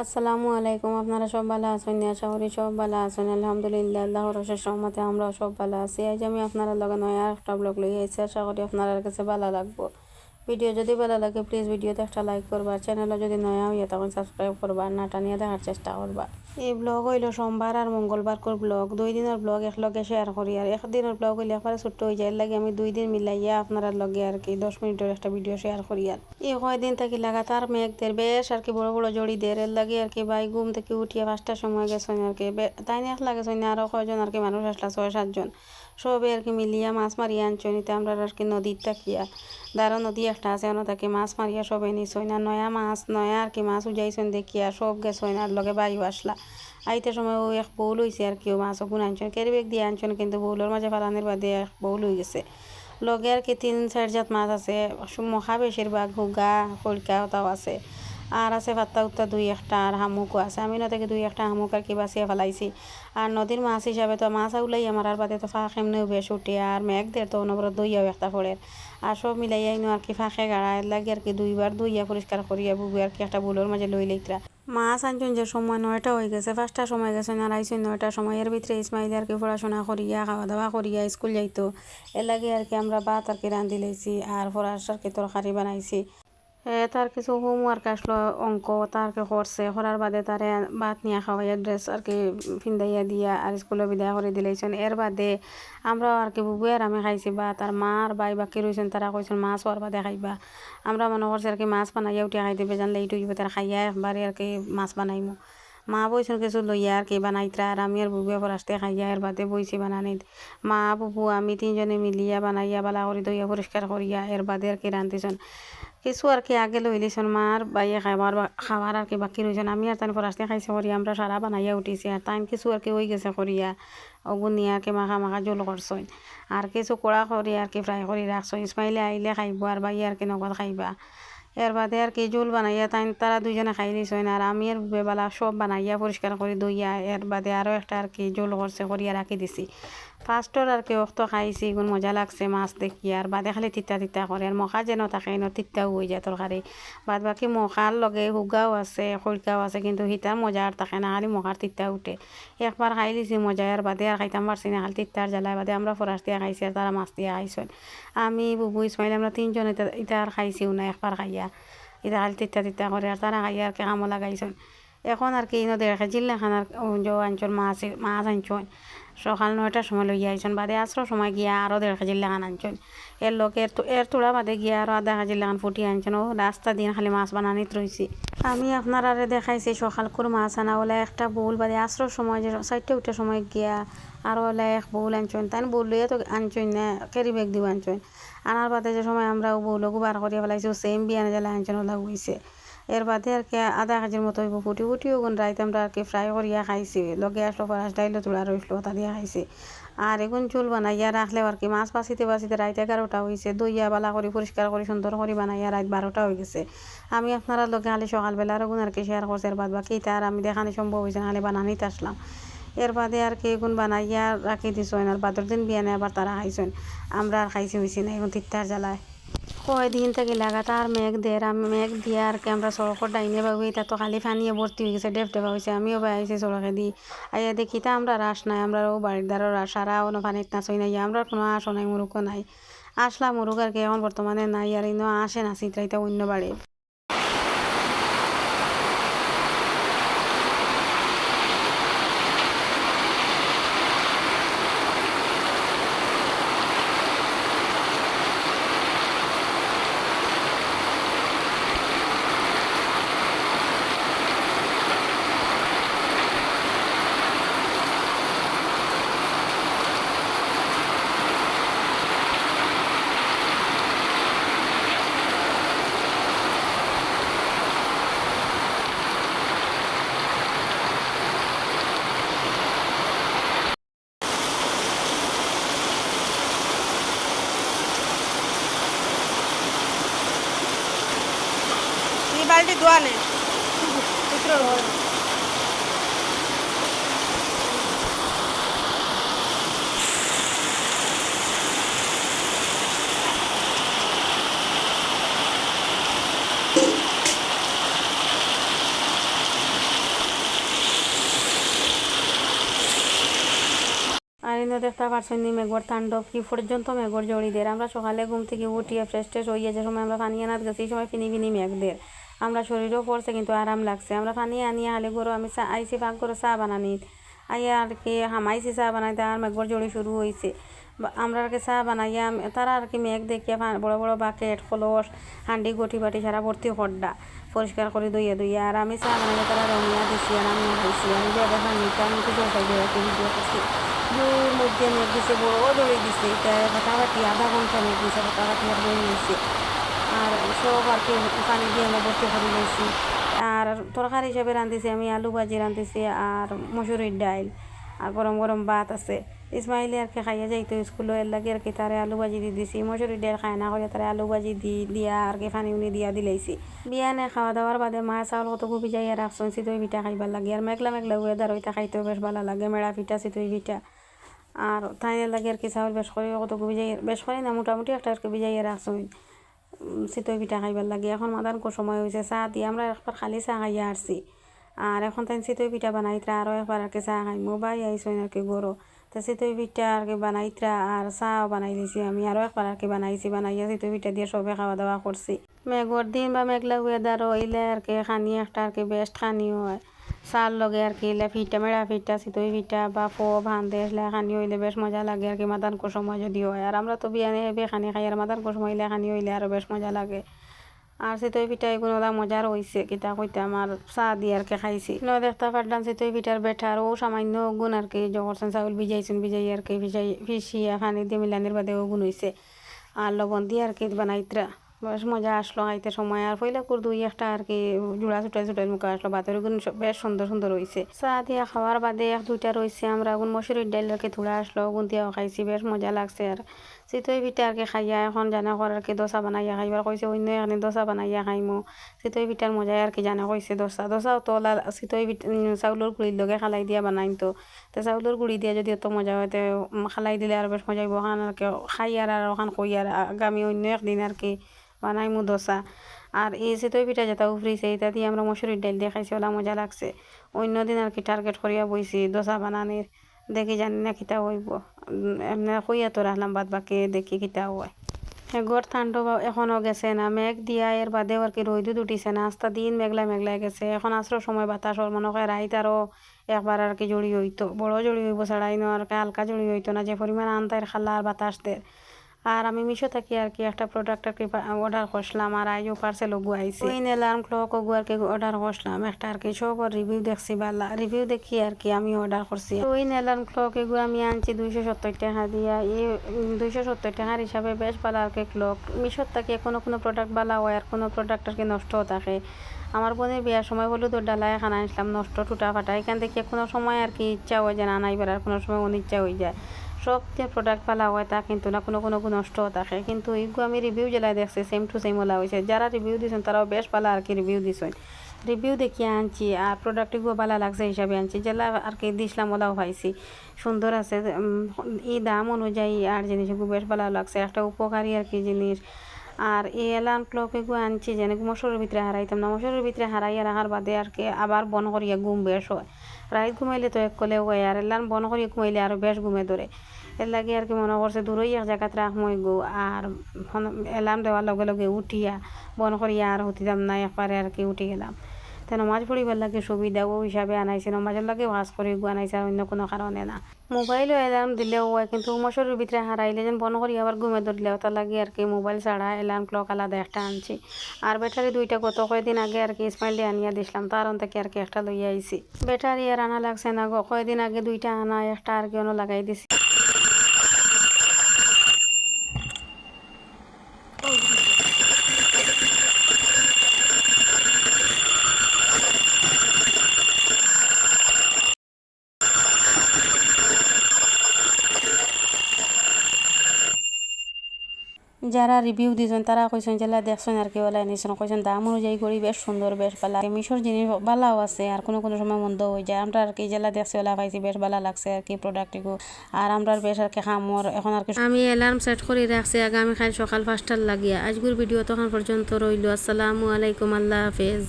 আসসালামু আলাইকুম, আপনারা সব ভালো আছেন? আশা করি সব ভালো আছেন। আলহামদুলিল্লাহ আল্লাহ রসের সহমতে আমরা সব ভালো আছি। আজ আমি আপনারা লগে নয় আর একটা ব্লগ লই আছি আশা করি আপনার কাছে ভালো লাগবো। ভিডিও যদি ভালো লাগে প্লিজ ভিডিওতে একটা লাইক করবা। চ্যানেলে যদি নয়া হইয়া তখন সাবস্ক্রাইব করবা। না টানিয়ে দেখার চেষ্টা করবা। এই ব্লগ হইল সোমবার আর মঙ্গলবার কর ব্লগ দুই দিনের ব্লগ একলগে শেয়ার করি আর একদিনের ব্লগ হইলে একবারে ছোট্ট হয়ে যায় লাগে আমি দুই দিন মিলাইয়া আপনার লগে আর কি দশ মিনিটের একটা ভিডিও শেয়ার করি আর। এই কয়দিন থাকি লাগাতার মেঘদের বেশ আর কি বড় বড় জড়ি দের, এর লাগে আর কি বাই ঘুম থেকে উঠিয়ে পাঁচটার সময় গেছেন আর কি। তাই এক লাগেছেন আরও কয়জন আর কি মানুষ আসলা, ছয় সাতজন। সবে আর কি মিলিয়া মাছ মারিয়া আনছনি তা আমরা আর কি নদীর তাকিয়া দাঁড়ো নদী একটা আছে অন্য তাকে মাছ মারিয়া সবে নিছই। না নয়া মাছ, নয়া আর কি মাছ উজাইছেন দেখিয়া সব গেছই আর লগে বাইও আসলা। আইতে সময় ও এক বউল হয়েছে আর কি, ও মাছ গুণ আনছেন ক্যারিবেগ দিয়ে আনছেন, কিন্তু বউলের মাঝে ফালানির বাদে এক বউল হয়ে গেছে। লগে আর কি তিন চার জাত মাছ আছে মহা বেশিরভাগ হুগা, কলকা আছে। আর আছে পাত্তা উত্তা দুই একটা আর হামুকও আছে। আমি না থেকে দুই একটা হামুক আর কি বাঁচিয়ে ফেলাইছি। আর নদীর মাছ হিসাবে তো মাছ উলাই আমার আর বাদে তো ফাঁক এমনিও বেশ উঠে আর মেঘ দের তো অনবরত দইয়াও একটা পড়ে আর সব মিলাই আইনো আর কি ফাঁকে গাড়া লাগে আর কি দুইবার দুইয়া পরিষ্কার করিয়া বুবু আর কি একটা বুলোর মাঝে লই লইতরা মাছ আনছেন যে সময় নয়টা হয়ে গেছে পাঁচটার সময় গেছে না আইসেন নয়টা সময়। এর ভিতরে ইসমাইল আর কি পড়াশোনা করিয়া খাওয়া দাওয়া করিয়া স্কুল যাইতো। এর লাগে আর কি আমরা ভাত আর কি রাঁধি লাইছি আর ফরাস আর কি তরকারি বানাইছি। তার কিছু হোমওয়ার্ক আসলো অঙ্ক তারকে করছে। করার বাদে তারে ভাত নিয়ে খাওয়াইয়া ড্রেস আর কি ফিন্দাইয়া দিয়া আর স্কুলে বিদায় করে দিলেছেন এর বাদে আমরা আর কি বুবু আর আমি খাইছি বা তার মা আর বাই বাকি রয়েছেন তারা কইছেন মাছ হওয়ার বাদে খাইবা। আমরা মনে করছি আর কি মাছ বানাইয়া উঠিয়া খাই বেজান জানলে এইটু তারা খাইয়া একবারে আর কি মাছ বানাইমু। মা বইছেন কিছু লইয়া আর কি বানাইতরা আর আমি আর বুবুয়ে ফরাসতে খাইয়া এর বাদে বইছি বানানিত। মা, বুবু, আমি তিনজনে মিলিয়া বানাইয়া বালা করে দইয়া পরিষ্কার করিয়া এর বাদে আর কি রান্ধিছেন কিছু আর কি আগে লই লিছেন মার বাইয়ে খাবার খাবার আর কি বাকি রয়েছেন আমি আর তাই ফরাসতে খাইছে করিয়া আমরা সারা বানাইয়া উঠিছি আর তাই কিছু আর কি হয়ে গেছে করিয়া অগুন আর কি মাখা মাখা জল করছই আর কিছু কড়া করি আর কি ফ্রাই করি রাখছো ইসমাইলে আইলে খাইব আর বাইয়ে আর কি নগদ খাইবা। এর বাদে আর কি জোল বানাইয়া তাই তারা দুজনে খাই না আর আমি আর বেবেলা সব বানাইয়া পরিষ্কার করে দইয়া এর বাদে আরও একটা আর কি জোল করছে, করিয়া রাখি দিছি। ফার্স্টর আর কি অক্ত খাইছি গুণ মজা লাগছে মাছ দেখি, আর বাদে খালি তিতা তিতা করে আর মখা যেন থাকে ন তিতাও হয়ে যায় তরকারি বাদ বাকি মখার লগে হুগাও আছে খৈকাও আছে, কিন্তু হিতার মজা আর থাকে না, খালি মখার তিতা উঠে। একবার খাই লিছি মজা আর বাদে আর খাইতাম পারছি না, খালি তিতার জ্বালায় বাদে আমরা ফরাস দিয়া খাইছি আর তারা মাছ দিয়া খাইছেন। আমি বুবু ইসমাইল আমরা তিনজন এটা আর খাইছিও না একবার খাইয়া। এটা খালি তিতা তিতা করে আর তারা খাইয়া আর কি কামো লাগাইছেন। এখন আর কি ইনো কেজি লেখান আর আনছন মাছ মাছ আনছন সকাল নয়টার সময় লইয়া আইছন বাদে আসর সময় গিয়া আরও দেড় কেজি লেখান আনছন এর লোক এর এর তোড়া বাদে গিয়া আরও আধা কেজি লেখান ফুটি আনছন ও রাস্তা দিন খালি মাছ বানানিত রইছি। আমি আপনার আরে দেখাইছি, সকাল করে মাছ আনা, ওলা একটা বউল বাদে আসর সময় যে চারটে উঠে সময় গিয়া আর ওলা এক বউল আনছন তাই বউল লইয়া তো আনছন না ক্যারি ব্যাগ দিব আনছন আনার বাদে যে সময় আমরা ও বউলকও বার করিয়া ফেলাইছি সেম বিয়ানে জ্বালা আনছন ওলা হইছে। এর বাদে আর কি আধা কেজির মতো হইব। ফুটি ফুটিও গুণ রাইতে আমরা আর কি ফ্রাই করিয়া খাইছি। লগে আসলো ফরাস ডাইলো তোলা রইসলো তা দিয়া খাইছি। আর এগুন চুল বানাইয়া রাখলেও আর কি মাছ বাঁচিতে বাঁচিতে রাইতে এগারোটা হয়েছে দইয়া বালা করে পরিষ্কার করে সুন্দর করে বানাইয়া রাত বারোটা হয়ে গেছে। আমি আপনারা লগে খালি সকালবেলা আর এগুন আর কি শেয়ার করছে। এর বাদ বাকি তার আমি দেখানি সম্ভব হয়েছে খালি বানানিতে আসলাম। এর বাদে আর কি এগুন বানাইয়া রাখি দিছেন। আর বাদর দিন বিয়ানে আবার তারা খাইছেন। আমরা আর খাইছি হয়েছি না এখন তিত্তার জ্বালায়। কয়দিন থেকে লাগাতার মেঘ আমি মেঘ দিয়ে আর কি আমরা সড়কের ডাইনে বাবু এটা তো খালি ফানিয়ে ভর্তি হয়ে গেছে, ডেপ ডেপা হয়েছে আমিও বাই আইসি সড়কে দি। আইয়া দেখি তা আমরা রাস নাই, আমরা ও বাড়ির দ্বারা রাস সারা অন্য ফানিত নাচই নাই আমরা কোনো আসো নাই মুরুকও নাই। আসলা মুরুক আর কি, এখন বর্তমানে নাই আর ইনো আসে না চিত্রাইতে অন্য বাড়ি বালটি ধোয়া নেই দেখতে পারছেন মেঘর তাণ্ডব কি পর্যন্ত মেঘর জড়িদের আমরা সকালে ঘুম থেকে উঠিয়ে ফ্রেশ ট্রেশ হইয়ে যে সময় আমরা পানি আনাত গেছি সময় ফিনি ফিনি মেঘদের আমরা শরীরও পড়ছে, কিন্তু আরাম লাগছে। আমরা পানি আনিয়ে হালে গরু আমি চা আইসি পাক করে চা বানানি। আইয়া আর কি হামাইছি চা বানাই আর মেঘর জড়ি শুরু হয়েছে আমরা আর কি চা বানাইয়া, তারা আর কি মেঘ দেখিয়া বড় বড় বাকেট কলস হান্ডি, গটি বাটি সারা ভর্তি হড্ডা পরিষ্কার করে দইয়া দইয়া আর আমি চা বানাইলে তারা রঙিয়া দিছি, আর আমি খাইছি। আমি যে দেখা নিতে আমি তো জলপাই দিয়ে ভিডিও করছি। জুর মধ্যে মেঘ দিছে, বড় দৌড়ে দিছে। এটা ফাটাফাটি আধা ঘণ্টা মেঘ দিছে ফাটাফাটি আর দিছে আর সব আর কি পানি দিয়ে আমরা ভর্তি করে লইছি। আর তরকারি হিসাবে রাঁধতেছি আমি আলু ভাজি রাঁধতেছি আর মসুরির ডাইল। আর গরম গরম ভাত আছে। ইসমাইলে আর কি খাইয়া যাইতো স্কুলে, এর লাগে আর কি তারে আলু ভাজি দি দিছি। মসুরির ডাইল খায় না করে তারে আলু ভাজি দি দিয়া আর কি পানি উনি দিয়া দিলাইছি বিয়ানে খাওয়া দাওয়ার বাদে মা চাউল কত খুবই যাইয়া রাখছেন, চিতই পিঠা খাইবার লাগে। আর মেঘলা মেঘলা ওয়েদার ওইটা খাইতেও বেশ ভালো লাগে মেড়া পিঠা, চিতই পিঠা। আর তাই লাগে আর কি চাউল বেশ করে কত বিজাই বেশ করে না, মোটামুটি একটা আর কি বিজাইয়া রাখছেন। চিতই পিঠা খাইবার লাগে। এখন মাদানকো সময় হয়েছে চাহ দিয়ে আমরা একবার খালি চাহ খাইয়া আসছি। আর এখন তাই চিতই পিঠা বানাইতরা আরও একবার আর কি চাহ খাইমো। বাই আইসেন আর কি গরো। তো চিতই পিঠা আর কি বানাইতরা আর চাহ বানাই দিছি আমি। আরও একবার আর কি বানাইছি, বানাইয়া চিতই পিঠা দিয়ে সবে খাওয়া দাওয়া করছি। মেঘর দিন বা মেঘলা ওয়েদার হইলে আর কি খানি একটা আর কি বেস্ট খানি হয়। চার লগে আর কি ইলে ফিটা মেড়া ফিটা, চিতই ফিটা বা ফো, ভান্দে এসলে খানি হইলে বেশ মজা লাগে আর কি, মাদান সময় যদি হয়। আর আমরা তো বিয়ানে হেবে খানি খাই আর মাদান সময় হইলে খানি হইলে আরও বেশ মজা লাগে। আর চিতই পিঠা এগুলো ওলা মজার হইছে কিতা কইতাম আমার চাহ দিয়ে আর কি খাইছি। ন দেখতে পারলাম চিতই পিঠার বেঠার ও সামান্য গুণ আর কি জগরছেন চাউল ভিজাইছেন ভিজাই আর কি, ভিজাই ভিজিয়া পানি দিয়ে মিলানির বাদে ও গুণ হইছে আর লবণ দিয়ে আর কি বানাইতরা বেশ মজা আসলো, আইতে সময়। আর পয়লা কুর দুই একটা আর কি, জোড়া ছুটাই ছুটাই মুখে আসলো। বাতের গুণ বেশ সুন্দর সুন্দর হইছে। চা দিয়া খাওয়ার বাদে এক দুইটা রইছে। আমরা গুণ মসুরির ডাইল আর কি থুড়া আসলো গুণ দিয়াও খাইছি, বেশ মজা লাগছে আর। চিতই পিঠা আর কি খাইয়া এখন জানা কর আর কি দোসা বানাইয়া খাইবার কইছে, অন্য এখানে দোসা বানাইয়া খাইমো। চিতই পিঠার মজাই আর কি জানা কইছে দোসা দোসাও তো চিতই পিঠা চাউলের গুড়ির লগে খালাই দিয়া বানাইন তো। তো চাউলের গুড়ি দিয়া যদি অত মজা হয়, তো খালাই দিলে আর বেশ মজা হইব। ওখান আর কি, খাই আর ওখান কই আর আগামী অন্য একদিন আর কি বানাইমু দোসা আর এই চিতই পিঠা যেটা উফরিছে, এটা দিয়ে আমরা মসুরির ডাইল দিয়ে খাইছি, ওলা মজা লাগছে। অন্য দিন আর কি টার্গেট করিয়া বইছি দোসা বানানির। দেখি জানি না কিতা হইব। এমনি কইয়া তো রাখলাম, বাদ বাকি দেখি কিতা হয়। মেঘর তাণ্ডব এখনও গেছে না, মেঘ দিয়া এর বাদেও আর কি রোদুদ উঠিছে না। আস্তা দিন মেঘলা মেঘলা গেছে। এখন আসর সময় বাতাসর মনে হয় রাইত আরও একবার আর কি জড়ি হইতো। বড় জড়ি হইব ছাড়াই না আর কি হালকা জড়ি হইতো না, যে পরিমাণ আনতার খালা আর বাতাস দের আর আমি মিশো থাকি আর কি একটা প্রোডাক্ট আর কি অর্ডার করছিলাম আর আইও পার্সেল ওগু আইছে ওই অ্যালার্ম ক্লক ওগু আর কি অর্ডার করছিলাম। একটা আর কি সব রিভিউ দেখছি বালা রিভিউ দেখি আর কি আমি অর্ডার করছি। ওই অ্যালার্ম ক্লক এগু আমি আনছি দুইশো সত্তর টাকা দিয়া। এই দুইশো সত্তর টাকার হিসাবে বেশ ভালো আর কি ক্লক মিশোর থাকি কোনো কোনো প্রোডাক্ট ভালো হয় আর কোনো প্রোডাক্ট আর কি নষ্টও থাকে। আমার বোনের বিয়ার সময় হলো তো ডালায় খানা আনছিলাম নষ্ট টুটা ফাটা। এখান থেকে কোনো সময় আর কি ইচ্ছা হয় যে না নাইবার আর কোনো সময় অনিচ্ছা হয়ে যায়। সব যে প্রোডাক্ট পালা হয় তা কিন্তু না, কোনো কোনো নষ্ট থাকে। কিন্তু এগুলো আমি রিভিউ জেলায় দেখছি সেম টু সেম ওলা হয়েছে যারা রিভিউ দিয়েছেন তারাও বেশ ভালো আর কি রিভিউ দিয়েছেন রিভিউ দেখিয়ে আনছি আর প্রোডাক্টগুলো ভালো লাগছে হিসাবে আনছি। জেলা আর কি দিছিলাম ওলাও পাইছি। সুন্দর আছে এই দাম অনুযায়ী আর জিনিসগুলো বেশ ভালো লাগছে। একটা উপকারী আর কি জিনিস। আর এই এলান ক্লকে এগুলো আনছি যেন মশুরের ভিতরে হারাইতাম না মশুরের ভিতরে হারাইয়া রাখার বাদে আর কি আবার বন করিয়া ঘুম বেশ হয়। রাইত ঘুমাইলে তো এক কলে হয় আর এলান বন করিয়া ঘুমাইলে আরও বেশ ঘুমে ধরে এর লাগে আর কি মনে করছে দূরই এক জায়গাত রাখমই গো আর এলার্ম দেওয়ার লগে লগে উঠিয়া, বন করিয়া আর হতিতাম না একবারে আর কি উঠি গেলাম। তো নমাজ পড়িবার লাগে সুবিধা ও হিসাবে আনাইছে নমাজের লাগে ওয়াজ করে আনাইছে অন্য কোনো কারণে না। মোবাইলও এলার্ম দিলেও হয়, কিন্তু মশরের ভিতরে হারাইলে যেন বন করি আবার ঘুমে ধরলে ওটা লাগে আর কি, মোবাইল ছাড়া এলার্ম ক্লক আলাদা একটা আনছি। আর ব্যাটারি দুইটা গত কয়েকদিন আগে আর কি ইসমাইল দিয়ে আনিয়া দিছিলাম তার থেকে আর কি একটা লইয়া আইছি। ব্যাটারি আর আনা লাগছে না গো কয়েকদিন আগে দুইটা আনা, একটা আর কি অন্য লাগাই দিছি। যারা রিভিউ দিয়েছেন তারা কইছেন যে দেখছেন আর কি, ওলা নিছেন কইছেন দাম অনুযায়ী করি, বেশ সুন্দর, বেশ ভালো মিশর জিনিস ভালাও আছে, আর কোনো কোনো সময় মন্দ হয়ে যায়। আমরা আর কি জেলা দেখছি, ওলা পাইছি বেশ ভালো লাগছে আর কি প্রোডাক্টটিকে আর আমরা বেশ আর কি খামর এখন আর কি আমি অ্যালার্ম সেট করে রাখছি আগামী কাল সকাল পাঁচটার লাগিয়া। আজকের ভিডিও তখন পর্যন্ত রইল। আসসালামু আলাইকুম, আল্লাহ হাফেজ।